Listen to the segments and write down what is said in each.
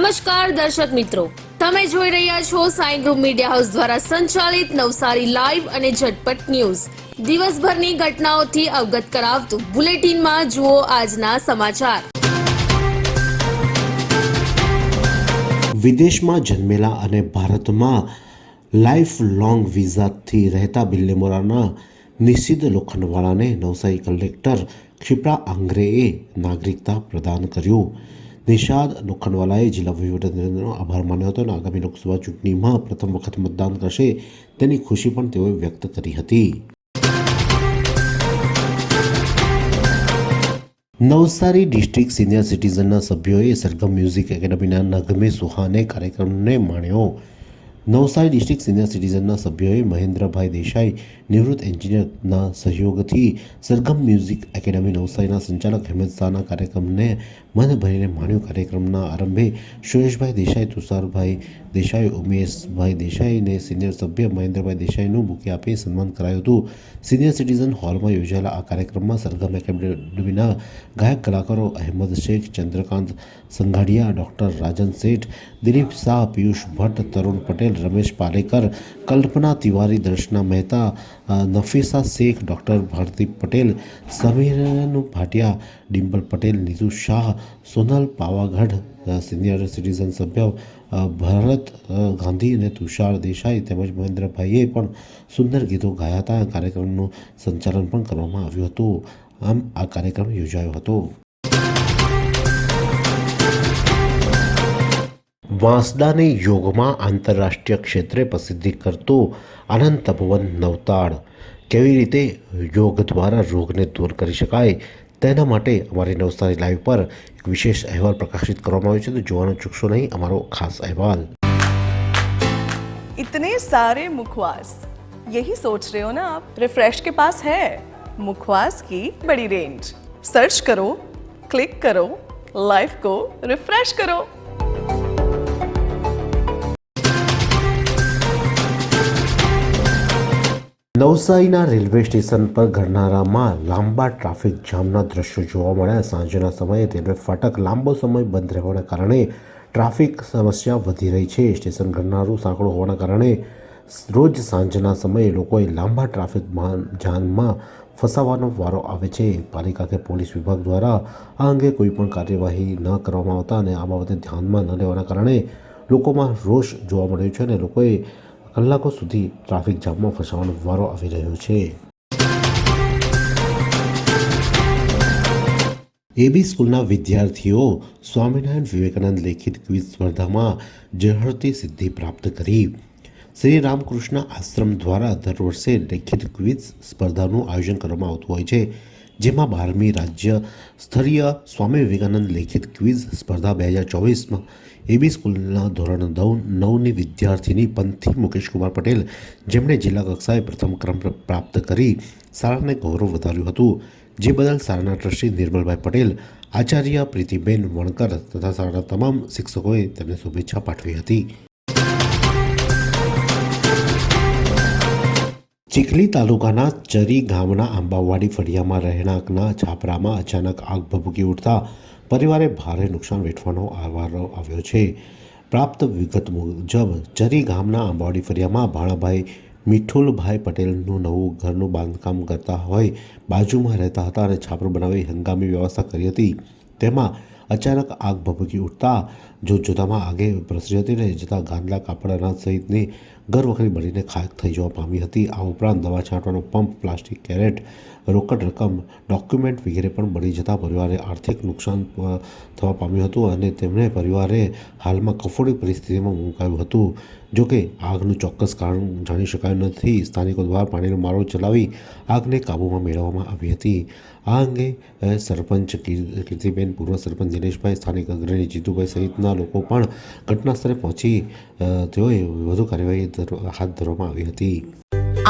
નમસ્કાર દર્શક મિત્રો. તમે જોઈ રહ્યા છો સાઈ ગ્રુપ મીડિયા હાઉસ દ્વારા સંચાલિત નવસારી લાઈવ અને ઝટપટ ન્યૂઝ. દિવસભરની ઘટનાઓથી અવગત કરાવતું બુલેટિનમાં જુઓ આજના સમાચાર. વિદેશમાં જન્મેલા અને ભારતમાં લાઈફ લોંગ વિઝાથી રહેતા બિલ્લેમોરાના નિષિદ્ધ લોખંડવાળાને નવસારી કલેક્ટર ક્ષિપ્રા આંગ્રેએ નાગરિકતા પ્રદાન કર્યું. નિષાદ લોખંડવાલાએ જિલ્લા વહીવટીતંત્રનો આભાર માન્યો હતો અને આગામી લોકસભા ચૂંટણીમાં પ્રથમ વખત મતદાન કરશે તેની ખુશી પણ તેઓએ વ્યક્ત કરી હતી. નવસારી ડિસ્ટ્રિક્ટ સિનિયર સિટીઝનના સભ્યોએ સરગમ મ્યુઝિક એકેડમીના નગમે સુહાને કાર્યક્રમને માણ્યો. નવસારી ડિસ્ટ્રિક્ટ સિનિયર સિટીઝનના સભ્યોએ મહેન્દ્રભાઈ દેસાઈ નિવૃત્ત એન્જિનિયરના સહયોગથી સરગમ મ્યુઝિક એકેડેમી નવસારીના સંચાલક હેમંત શાહના કાર્યક્રમને મન ભરીને માણ્યો. કાર્યક્રમના આરંભે સુરેશભાઈ દેસાઈ, તુષારભાઈ દેસાઈ, ઉમેશભાઈ દેસાઈને સિનિયર સભ્ય મહેન્દ્રભાઈ દેસાઈનું બુકે આપી સન્માન કરાયું હતું. સિનિયર સિટીઝન હોલમાં યોજાયેલા આ કાર્યક્રમમાં સરગમ એકેડેમીના ગાયક કલાકારો અહેમદ શેખ, ચંદ્રકાંત સંઘાડિયા, ડૉક્ટર રાજન શેઠ, દિલીપ શાહ, પિયુષ ભટ્ટ, તરુણ પટેલ, રમેશ પાલેકર, કલ્પના તિવારી, દર્શના મહેતા નફીસા શેખ, ડૉક્ટર ભારતી પટેલ, સમીરનું ભાટિયા, ડિમ્પલ પટેલ, નીતુ શાહ, સોનલ પાવાગઢ સિનિયર સિટીઝન સભ્ય ભરત ગાંધી અને તુષાર દેસાઈ તેમજ મહેન્દ્રભાઈએ પણ સુંદર ગીતો ગાયા હતા. કાર્યક્રમનું સંચાલન પણ કરવામાં આવ્યું હતું. આમ આ કાર્યક્રમ યોજાયો હતો. વાંસદાને યોગમાં આંતરરાષ્ટ્રીય ક્ષેત્રે પ્રસિદ્ધિ કરતો આનંદ તપવન નવતાળ કેવી રીતે યોગ દ્વારા રોગને દૂર કરી શકાય તેના માટે અમારી નવસારી લાઈવ પર એક વિશેષ અહેવાલ પ્રકાશિત કરવામાં આવ્યો છે તો જોવાનું ચૂકશો નહીં અમારો ખાસ અહેવાલ इतने सारे मुखवास यही सोच रहे हो ना आप रिफ्रेश के पास है मुखवास की बड़ी रेंज सर्च करो क्लिक करो लाइफ को रिफ्रेश करो નવસારીના રેલવે સ્ટેશન પર ઘડનારામાં લાંબા ટ્રાફિક જામના દ્રશ્યો જોવા મળ્યા. સાંજના સમયે રેલવે ફાટક લાંબો સમય બંધ રહેવાના કારણે ટ્રાફિક સમસ્યા વધી રહી છે. સ્ટેશન ઘડનારું સાંકડું હોવાના કારણે રોજ સાંજના સમયે લોકોએ લાંબા ટ્રાફિક જામમાં ફસાવાનો વારો આવે છે. પાલિકા કે પોલીસ વિભાગ દ્વારા આ અંગે કોઈ પણ કાર્યવાહી ન કરવામાં આવતા અને આ બાબતે ધ્યાનમાં ન લેવાના કારણે લોકોમાં રોષ જોવા મળ્યો છે અને લોકોએ કલાકો સુધી ટ્રાફિક જામમાં ફસાવાનો વારો આવી રહ્યો છે. એબી સ્કૂલના વિદ્યાર્થીઓ સ્વામિનારાયણ વિવેકાનંદ લેખિત ક્વિઝ સ્પર્ધામાં ઝળહળતી સિદ્ધિ પ્રાપ્ત કરી. શ્રી રામકૃષ્ણ આશ્રમ દ્વારા દર વર્ષે લેખિત ક્વિઝ સ્પર્ધાનું આયોજન કરવામાં આવતું હોય છે, જેમાં બારમી રાજ્ય સ્તરીય સ્વામી વિવેકાનંદ લેખિત ક્વિઝ સ્પર્ધા બે હજાર ચોવીસમાં એબી સ્કૂલના ધોરણ નવ, નવની વિદ્યાર્થીની પંથી મુકેશકુમાર પટેલ, જેમણે જિલ્લા કક્ષાએ પ્રથમ ક્રમ પ્રાપ્ત કરી શાળાને ગૌરવ વધાર્યું હતું. જે બદલ શાળાના ટ્રસ્ટી નિર્મલભાઈ પટેલ, આચાર્ય પ્રીતિબેન વણકર તથા શાળાના તમામ શિક્ષકોએ તેમને શુભેચ્છા પાઠવી હતી. ચીખલી તાલુકાના ચરી ગામના આંબાવાડી ફળિયામાં રહેણાંકના છાપરામાં અચાનક આગ ભભૂકી ઉઠતા પરિવારે ભારે નુકસાન વેઠવાનો આવારો આવ્યો છે. પ્રાપ્ત વિગત મુજબ જરી ગામના આંબાવાડી ફરિયામાં ભાણાભાઈ મિઠુલભાઈ પટેલનું નવું ઘરનું બાંધકામ કરતા હોય, બાજુમાં રહેતા હતા અને છાપરું બનાવી હંગામી વ્યવસ્થા કરી હતી. તેમાં અચાનક આગ ભભૂકી ઉઠતા જોતજોતામાં આગે પ્રસરી હતી અને જતાં ગાંદલા કાપડ અનાજ સહિતની ઘરવખરી બળીને ખાક થઈ જવા પામી હતી. આ ઉપરાંત દવા છાંટવાનો પંપ, પ્લાસ્ટિક કેરેટ, રોકડ રકમ, ડોક્યુમેન્ટ વગેરે પણ બળી જતા પરિવારે આર્થિક નુકસાન થવા પામ્યું હતું અને તેમણે પરિવારે હાલમાં કફોડી પરિસ્થિતિમાં મુકાયું હતું. જોકે આગનું ચોક્કસ કારણ જાણી શકાયું નથી. સ્થાનિકો દ્વારા પાણીનો મારો ચલાવી આગને કાબૂમાં મેળવવામાં આવી હતી. આ અંગે સરપંચ કીર- કીર્તિબેન, પૂર્વ સરપંચ દિનેશભાઈ, સ્થાનિક અગ્રણી જીતુભાઈ સહિતના લોકો પણ ઘટનાસ્થળે પહોંચી તેઓએ વધુ કાર્યવાહી હાથ ધરવામાં આવી હતી.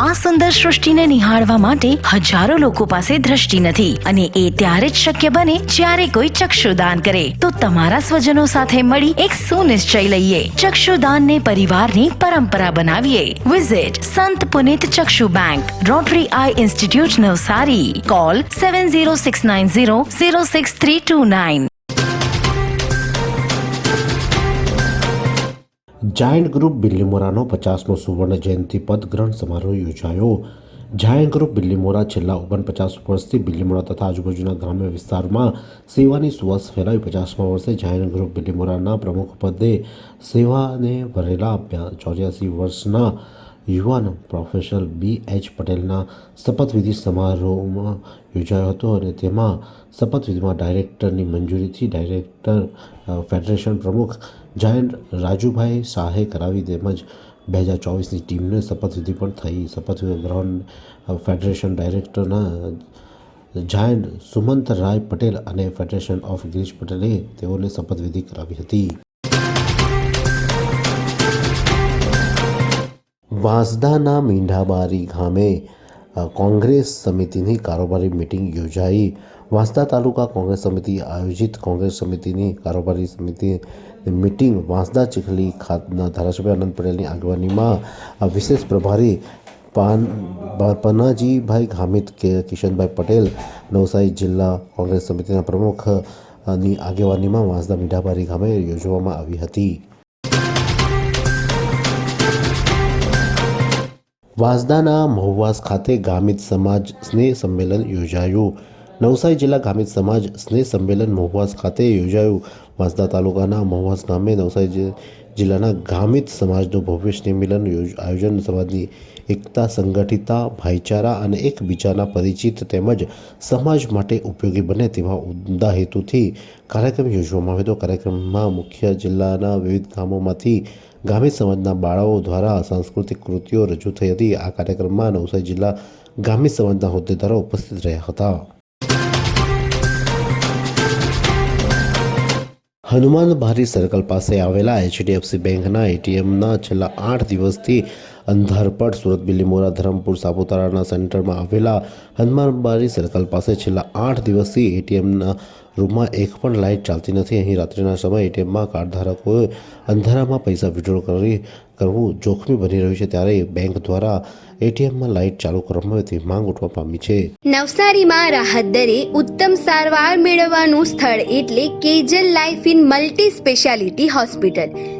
આ સુંદર સૃષ્ટિને નિહાળવા માટે હજારો લોકો પાસે દ્રષ્ટિ નથી અને એ ત્યારે જ શક્ય બને જ્યારે કોઈ ચક્ષુદાન કરે. તો તમારા સ્વજનો સાથે મળી એક સુનિશ્ચય લઈએ. ચક્ષુદાન ને પરિવારની પરંપરા બનાવીએ. વિઝિટ સંત પુનિત ચક્ષુ bank rotary eye institute Navsari. Call seven zero six nine zero zero six three two nine giant group બિલ્લીમોરાનો પચાસમો સુવર્ણ જયંતિ પદ ગ્રહણ સમારોહ યોજાયો. જાયન્ટ ગ્રુપ બિલ્લીમોરા છેલ્લા ઓગણપચાસ વર્ષથી બિલ્લીમોરા તથા આજુબાજુના ગ્રામ્ય વિસ્તારમાં સેવાની સુવાસ ફેલાવી પચાસમા વર્ષે જાયન્ટ ગ્રુપ બિલ્લીમોરાના પ્રમુખ પદે સેવાને ભરેલા ચોર્યાસી વર્ષના યુવાન પ્રોફેસર બી એચ પટેલના શપથવિધિ સમારોહમાં યોજાયો હતો અને તેમાં શપથવિધિમાં ડાયરેક્ટરની મંજૂરીથી ડાયરેક્ટર ફેડરેશન પ્રમુખ જાયન્ટ રાજુભાઈ શાહે કરાવી તેમજ બે હજાર ચોવીસની ટીમને શપથવિધિ પણ થઈ. શપથવિધિ ગ્રહણ ફેડરેશન ડાયરેક્ટરના જાયન્ટ સુમંત રાય પટેલ અને ફેડરેશન ઓફ ગિરીશ પટેલે તેઓને શપથવિધિ કરાવી હતી. વાંસદાના મીંઢાબારી ગામે કોંગ્રેસ સમિતિની કારોબારી મિટિંગ યોજાઈ. વાંસદા તાલુકા કોંગ્રેસ સમિતિ આયોજિત કોંગ્રેસ સમિતિની કારોબારી સમિતિ મિટિંગ વાંસદા ચીખલી ખાતના ધારાસભ્ય આનંદ પટેલની આગેવાનીમાં વિશેષ પ્રભારી પાન પન્નાજીભાઈ ગામિત કે કિશનભાઈ પટેલ, નવસારી જિલ્લા કોંગ્રેસ સમિતિના પ્રમુખની આગેવાનીમાં વાંસદા મીઠાબારી ગામે યોજવામાં આવી હતી. વાંસદાના મહુવાસ ખાતે ગામિત સમાજ સ્નેહ સંમેલન યોજાયું. નવસારી જિલ્લા ગામિત સમાજ સ્નેહ સંમેલન મહુવાસ ખાતે યોજાયું. વાંસદા તાલુકાના મહુવાસ ગામે નવસારી જિલ્લાના ગામિત સમાજનું ભવ્ય સ્નેહ મિલન આયોજન સમાજની એકતા, સંગઠિતતા, ભાઈચારા અને એકબીજાના પરિચિત તેમજ સમાજ માટે ઉપયોગી બને તેવા ઉમદા હેતુથી કાર્યક્રમ યોજવામાં આવ્યો હતો. કાર્યક્રમમાં મુખ્ય જિલ્લાના વિવિધ ગામોમાંથી ગામિત સમાજના બાળાઓ દ્વારા સાંસ્કૃતિક કૃતિઓ રજૂ થઈ હતી. આ કાર્યક્રમમાં નવસારી જિલ્લા ગામિત સમાજના હોદ્દેદારો ઉપસ્થિત રહ્યા હતા. હનુમાન બારી સર્કલ પાસે આવેલા એચડીએફસી બેંકના એટીએમના છેલ્લા આઠ દિવસથી અંધારપટ સુરત બિલીમોરા ધરમપુર સાપુતારાના સેન્ટરમાં આવેલા હનુમાનબારી સર્કલ પાસે છેલ્લા આઠ દિવસથી એટીએમના રૂમમાં એક પણ લાઇટ ચાલતી નથી. અહીં રાત્રિના સમયે એટીએમમાં કાર્ડધારકોએ અંધારામાં પૈસા વિડ્રોલ કરી કરવું જોખમી બની રહ્યું છે. ત્યારે બેંક દ્વારા એટીએમમાં લાઇટ ચાલુ કરવામાં આવે માંગ ઉઠવા પામી છે. નવસારીમાં રાહત દરે ઉત્તમ સારવાર મેળવવાનું સ્થળ એટલે Kejal life in multi speciality hospital.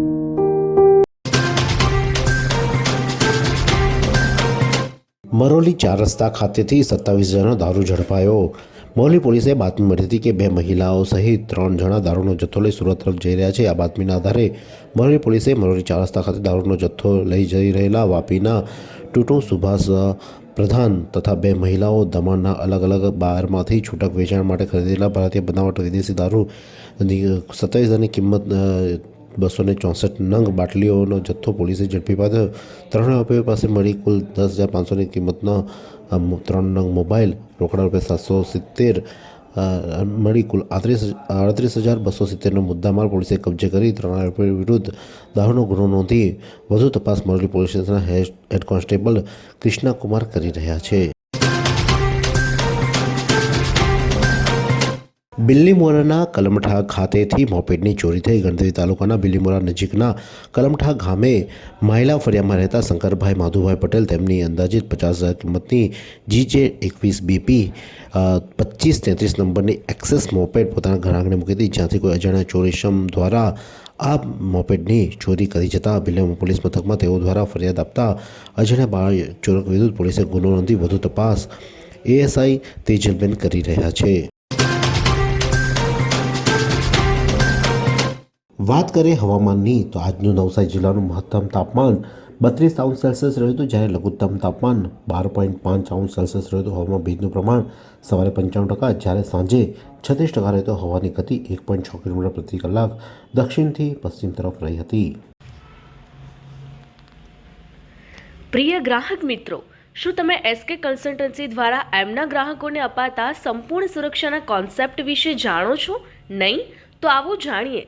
Maroli ચાર રસ્તા ખાતેથી સત્તાવીસ જણા દારૂ ઝડપાયો. મરોલી પોલીસે બાતમી મળી હતી કે બે મહિલાઓ સહિત ત્રણ જણા દારૂનો જથ્થો લઈ સુરત તરફ જઈ રહ્યા છે. આ બાતમીના આધારે મરોલી પોલીસે મરોલી ચાર રસ્તા ખાતે દારૂનો જથ્થો લઈ જઈ રહેલા વાપીના ટૂટો સુભાષ પ્રધાન તથા બે મહિલાઓ દમણના અલગ અલગ બારમાંથી છૂટક વેચાણ માટે ખરીદેલા ભારતીય બનાવટ વિદેશી દારૂ સત્તાવીસ હજારની કિંમત બસો ને ચોસઠ નંગ બાટલીઓનો જથ્થો પોલીસે ઝડપી પાડ્યો. ત્રણ આરોપીઓ પાસે મળી કુલ દસ હજાર પાંચસોની કિંમતનો ત્રણ નંગ મોબાઈલ, રોકડા રૂપિયા સાતસો સિત્તેર મળી કુલ આડત્રીસ અડત્રીસ હજાર બસો સિત્તેરનો મુદ્દામાલ પોલીસે કબજે કરી. ત્રણ આરોપીઓ વિરુદ્ધ દાહોનો ગુનો નોંધી વધુ તપાસ મોરલી પોલીસ સ્ટેશનના હેડ કોન્સ્ટેબલ કૃષ્ણા કુમાર કરી રહ્યા છે. બિલ્લીમોરાના કલમઠા ખાતેથી મોપેડની ચોરી થઈ. ગણદેવી તાલુકાના બિલ્લીમોરા નજીકના કલમઠા ગામે માયલા ફરિયામાં રહેતા શંકરભાઈ માધુભાઈ પટેલ તેમની અંદાજિત પચાસ હજાર કિંમતની જીજે એકવીસ બીપી પચીસ તેત્રીસ નંબરની એક્સેસ મોપેડ પોતાના ઘર આંગણે મૂકી હતી, જ્યાંથી કોઈ અજાણ્યા ચોરીશમ દ્વારા આ મોપેડની ચોરી કરી જતા બિલ્લીમોરા પોલીસ મથકમાં તેઓ દ્વારા ફરિયાદ આપતા અજાણ્યા બાળ ચોરક વિરુદ્ધ પોલીસે ગુનો નોંધી વધુ તપાસ એએસઆઈ તેજલબેન કરી રહ્યા છે. વાત કરીએ હવામાનની, તો આજનું નવસારી જિલ્લાનું મહત્તમ તાપમાન બત્રીસ અંશ સેલ્સિયસ રહ્યું હતું, જ્યારે લઘુત્તમ તાપમાન બાર પોઈન્ટ પાંચ અંશ સેલ્સિયસ રહ્યું હતું. હવામાં ભેજનું પ્રમાણ સવારે પંચાણું ટકા, જ્યારે સાંજે છત્રીસ ટકા રહેતો હવાની ગતિ એક પોઈન્ટ છ કિલોમીટર પ્રતિ કલાક દક્ષિણથી પશ્ચિમ તરફ રહી હતી. પ્રિય ગ્રાહક મિત્રો, શું તમે એસકે કન્સલ્ટન્સી દ્વારા એમના ગ્રાહકોને અપાતા સંપૂર્ણ સુરક્ષાના કોન્સેપ્ટ વિશે જાણો છો? નહીં? તો આવો જાણીએ